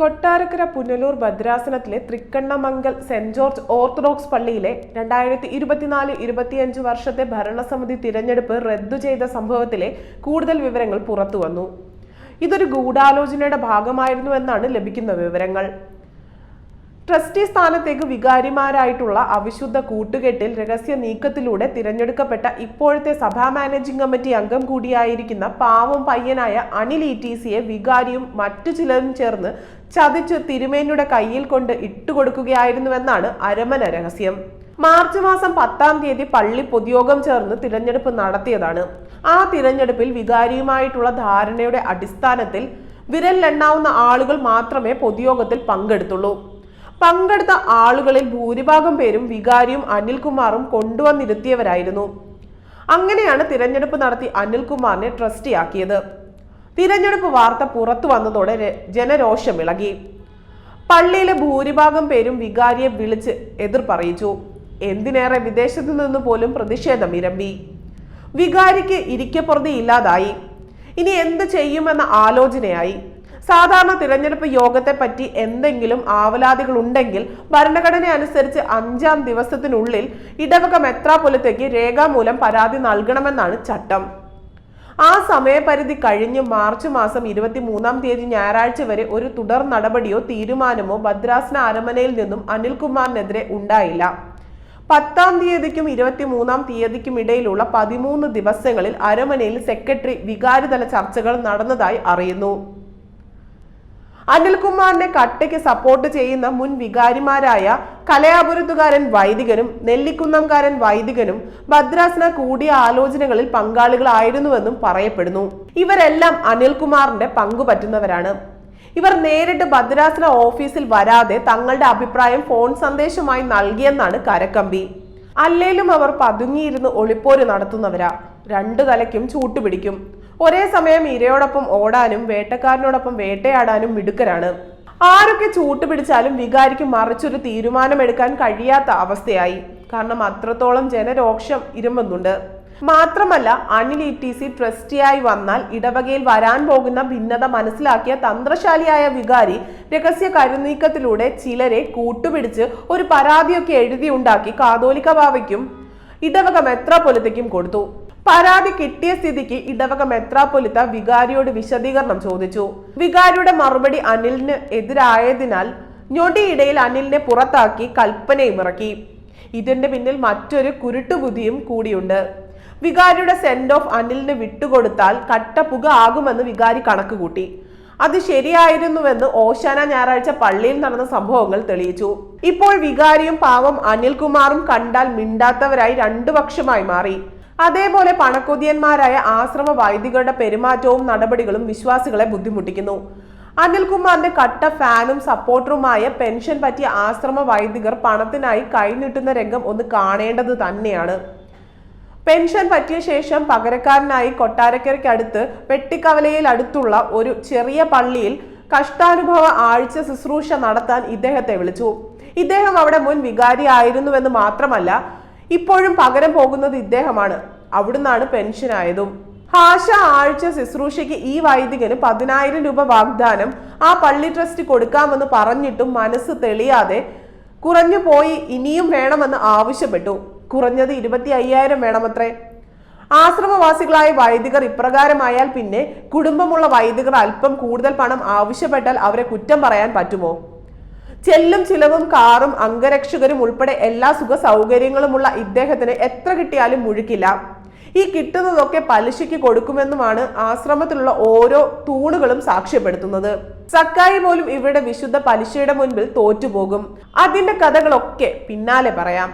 കൊട്ടാരക്കര പുനലൂർ ഭദ്രാസനത്തിലെ Thrikkannamangal saint George Orthodox പള്ളിയിലെ രണ്ടായിരത്തി ഇരുപത്തിനാല് ഇരുപത്തിയഞ്ച് വർഷത്തെ ഭരണസമിതി തിരഞ്ഞെടുപ്പ് റദ്ദു ചെയ്ത സംഭവത്തിലെ കൂടുതൽ വിവരങ്ങൾ പുറത്തുവന്നു. ഇതൊരു ഗൂഢാലോചനയുടെ ഭാഗമായിരുന്നുവെന്നാണ് ലഭിക്കുന്ന വിവരങ്ങൾ. ട്രസ്റ്റി സ്ഥാനത്തേക്ക് വികാരിമാരായിട്ടുള്ള അവിശുദ്ധ കൂട്ടുകെട്ടിൽ രഹസ്യ നീക്കത്തിലൂടെ തിരഞ്ഞെടുക്കപ്പെട്ട ഇപ്പോഴത്തെ സഭാ മാനേജിംഗ് കമ്മിറ്റി അംഗം കൂടിയായിരിക്കുന്ന പാവം പയ്യനായ അനിൽ ഇ ടി സിയെ വികാരിയും മറ്റു ചിലരും ചേർന്ന് ചതിച്ച് തിരുമേനിയുടെ കയ്യിൽ കൊണ്ട് ഇട്ടുകൊടുക്കുകയായിരുന്നുവെന്നാണ് അരമന രഹസ്യം. മാർച്ച് മാസം പത്താം തീയതി പള്ളി പൊതുയോഗം ചേർന്ന് തിരഞ്ഞെടുപ്പ് നടത്തിയതാണ്. ആ തിരഞ്ഞെടുപ്പിൽ വികാരിയുമായിട്ടുള്ള ധാരണയുടെ അടിസ്ഥാനത്തിൽ വിരലിലെണ്ണാവുന്ന ആളുകൾ മാത്രമേ പൊതുയോഗത്തിൽ പങ്കെടുത്തുള്ളൂ. പങ്കെടുത്ത ആളുകളിൽ ഭൂരിഭാഗം പേരും വികാരിയും അനിൽകുമാറും കൊണ്ടുവന്നിരുത്തിയവരായിരുന്നു. അങ്ങനെയാണ് തിരഞ്ഞെടുപ്പ് നടത്തി അനിൽകുമാറിനെ ട്രസ്റ്റിയാക്കിയത്. തിരഞ്ഞെടുപ്പ് വാർത്ത പുറത്തു വന്നതോടെ ജനരോഷം ഇളകി. പള്ളിയിലെ ഭൂരിഭാഗം പേരും വികാരിയെ വിളിച്ച് എതിർ പറയിച്ചു എന്തിനേറെ വിദേശത്തു നിന്ന് പോലും പ്രതിഷേധം ഇരമ്പി വികാരിക്ക് ഇരിക്കപ്പുറതി ഇല്ലാതായി. ഇനി എന്ത് ചെയ്യുമെന്ന ആലോചനയായി. സാധാരണ തിരഞ്ഞെടുപ്പ് യോഗത്തെ പറ്റി എന്തെങ്കിലും ആവലാതികൾ ഉണ്ടെങ്കിൽ ഭരണഘടന അനുസരിച്ച് അഞ്ചാം ദിവസത്തിനുള്ളിൽ ഇടവക മെത്രാപൊലത്തേക്ക് രേഖാമൂലം പരാതി നൽകണമെന്നാണ് ചട്ടം. ആ സമയപരിധി കഴിഞ്ഞ് മാർച്ച് മാസം ഇരുപത്തി മൂന്നാം തീയതി ഞായറാഴ്ച വരെ ഒരു തുടർ നടപടിയോ തീരുമാനമോ ഭദ്രാസന അരമനയിൽ നിന്നും അനിൽകുമാറിനെതിരെ ഉണ്ടായില്ല. പത്താം തീയതിക്കും ഇരുപത്തി മൂന്നാം തീയതിക്കും ഇടയിലുള്ള പതിമൂന്ന് ദിവസങ്ങളിൽ അരമനയിൽ സെക്രട്ടറി വികാരിതല ചർച്ചകൾ നടന്നതായി അറിയുന്നു. അനിൽകുമാറിനെ കട്ടയ്ക്ക് സപ്പോർട്ട് ചെയ്യുന്ന മുൻ വികാരിമാരായ കലയാപുരത്തുകാരൻ വൈദികനും നെല്ലിക്കുന്നംകാരൻ വൈദികനും ഭദ്രാസന കൂടിയ ആലോചനകളിൽ പങ്കാളികളായിരുന്നുവെന്നും പറയപ്പെടുന്നു. ഇവരെല്ലാം അനിൽകുമാറിന്റെ പങ്കുപറ്റുന്നവരാണ് ഇവർ നേരിട്ട് ഭദ്രാസന ഓഫീസിൽ വരാതെ തങ്ങളുടെ അഭിപ്രായം ഫോൺ സന്ദേശമായി നൽകിയെന്നാണ് കരക്കമ്പി. അല്ലേലും അവർ പതുങ്ങിയിരുന്ന് ഒളിപ്പോര് നടത്തുന്നവരാ. രണ്ടു തലയ്ക്കും ചൂട്ടുപിടിക്കും. ഒരേ സമയം ഇരയോടൊപ്പം ഓടാനും വേട്ടക്കാരനോടൊപ്പം വേട്ടയാടാനും മിടുക്കരാണ്. ആരൊക്കെ ചൂട്ടുപിടിച്ചാലും വികാരിക്ക് മറിച്ചൊരു തീരുമാനമെടുക്കാൻ കഴിയാത്ത അവസ്ഥയായി. കാരണം അത്രത്തോളം ജനരോക്ഷം ഇരുമ്പുന്നുണ്ട്. മാത്രമല്ല അനിൽ ഇ ടി സി ട്രസ്റ്റിയായി വന്നാൽ ഇടവകയിൽ വരാൻ പോകുന്ന ഭിന്നത മനസ്സിലാക്കിയ തന്ത്രശാലിയായ വികാരി രഹസ്യ കരുനീക്കത്തിലൂടെ ചിലരെ കൂട്ടുപിടിച്ച് ഒരു പരാതിയൊക്കെ എഴുതിയുണ്ടാക്കി കാതോലിക ബാവയ്ക്കും ഇടവക മെത്രാപൊലിത്തയ്ക്കും കൊടുത്തു. പരാതി കിട്ടിയ സ്ഥിതിക്ക് ഇടവക മെത്രാപൊലിത്ത വികാരിയോട് വിശദീകരണം ചോദിച്ചു. വികാരിയുടെ മറുപടി അനിലിന് എതിരായതിനാൽ ഞൊടിയിടയിൽ അനിലിനെ പുറത്താക്കി കൽപ്പനയും ഇറക്കി. ഇതിന്റെ പിന്നിൽ മറ്റൊരു കുരുട്ടുബുദ്ധിയും കൂടിയുണ്ട്. വികാരിയുടെ സെൻഡ് ഓഫ് അനിലിന് വിട്ടുകൊടുത്താൽ കട്ടപ്പുക ആകുമെന്ന് വികാരി കണക്ക് കൂട്ടി അത് ശരിയായിരുന്നുവെന്ന് ഓശാന ഞായറാഴ്ച പള്ളിയിൽ നടന്ന സംഭവങ്ങൾ തെളിയിച്ചു. ഇപ്പോൾ വികാരിയും പാവം അനിൽകുമാറും കണ്ടാൽ മിണ്ടാത്തവരായി രണ്ടു പക്ഷമായി മാറി. അതേപോലെ പണക്കൊതിയന്മാരായ ആശ്രമ വൈദികരുടെ പെരുമാറ്റവും നടപടികളും വിശ്വാസികളെ ബുദ്ധിമുട്ടിക്കുന്നു. അനിൽകുമാറിന്റെ കട്ട ഫാനും സപ്പോർട്ടറുമായ പെൻഷൻ പറ്റിയ ആശ്രമ വൈദികർ പണത്തിനായി കൈനീട്ടുന്ന രംഗം ഒന്ന് കാണേണ്ടത് തന്നെയാണ്. പെൻഷൻ പറ്റിയ ശേഷം പകരക്കാരനായി കൊട്ടാരക്കരയ്ക്കടുത്ത് വെട്ടിക്കവലയിൽ അടുത്തുള്ള ഒരു ചെറിയ പള്ളിയിൽ കഷ്ടാനുഭവ ആഴ്ച ശുശ്രൂഷ നടത്താൻ ഇദ്ദേഹത്തെ വിളിച്ചു. ഇദ്ദേഹം അവിടെ മുൻ വികാരി ആയിരുന്നുവെന്ന് മാത്രമല്ല ഇപ്പോഴും പകരം പോകുന്നത് ഇദ്ദേഹമാണ്. അവിടുന്നാണ് പെൻഷനായതും ഹാഷ ആഴ്ച ശുശ്രൂഷയ്ക്ക് ഈ വൈദികന് പതിനായിരം രൂപ വാഗ്ദാനം. ആ പള്ളി ട്രസ്റ്റ് കൊടുക്കാമെന്ന് പറഞ്ഞിട്ടും മനസ്സ് തെളിയാതെ കുറഞ്ഞു പോയി ഇനിയും വേണമെന്ന് ആവശ്യപ്പെട്ടു. കുറഞ്ഞത് ഇരുപത്തി അയ്യായിരം വേണമത്രേ. ആശ്രമവാസികളായ വൈദികർ ഇപ്രകാരമായാൽ പിന്നെ കുടുംബമുള്ള വൈദികർ അല്പം കൂടുതൽ പണം ആവശ്യപ്പെട്ടാൽ അവരെ കുറ്റം പറയാൻ പറ്റുമോ? ചെല്ലും ചിലവും കാറും അംഗരക്ഷകരും ഉൾപ്പെടെ എല്ലാ സുഖ സൗകര്യങ്ങളുമുള്ള ഇദ്ദേഹത്തിന് എത്ര കിട്ടിയാലും മുഴുക്കില്ല. ഈ കിട്ടുന്നതൊക്കെ പലിശയ്ക്ക് കൊടുക്കുമെന്നുമാണ് ആശ്രമത്തിലുള്ള ഓരോ തൂണുകളും സാക്ഷ്യപ്പെടുത്തുന്നത്. സക്കായി പോലും ഇവരുടെ വിശുദ്ധ പലിശയുടെ മുൻപിൽ തോറ്റുപോകും. അതിന്റെ കഥകളൊക്കെ പിന്നാലെ പറയാം.